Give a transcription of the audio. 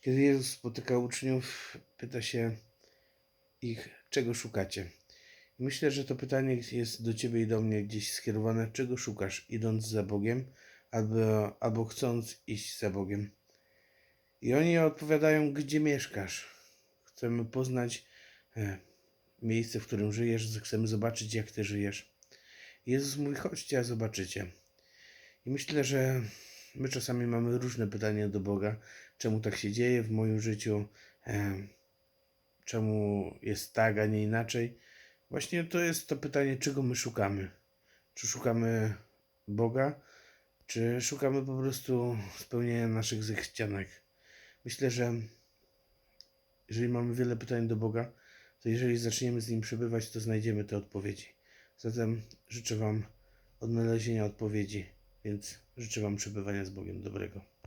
Kiedy Jezus spotyka uczniów, pyta się ich, czego szukacie. Myślę, że to pytanie jest do ciebie i do mnie gdzieś skierowane, czego szukasz, idąc za Bogiem, albo, albo chcąc iść za Bogiem. I oni odpowiadają, gdzie mieszkasz. Chcemy poznać e, miejsce, w którym żyjesz, chcemy zobaczyć, jak ty żyjesz. Jezus mówi, chodźcie, a zobaczycie. I myślę, że my czasami mamy różne pytania do Boga, czemu tak się dzieje w moim życiu, czemu jest tak, a nie inaczej. Właśnie to jest to pytanie, czego my szukamy. Czy szukamy Boga, czy szukamy po prostu spełnienia naszych zachcianek. Myślę, że jeżeli mamy wiele pytań do Boga, to jeżeli zaczniemy z Nim przebywać, to znajdziemy te odpowiedzi. Zatem życzę Wam odnalezienia odpowiedzi, więc życzę Wam przebywania z Bogiem dobrego.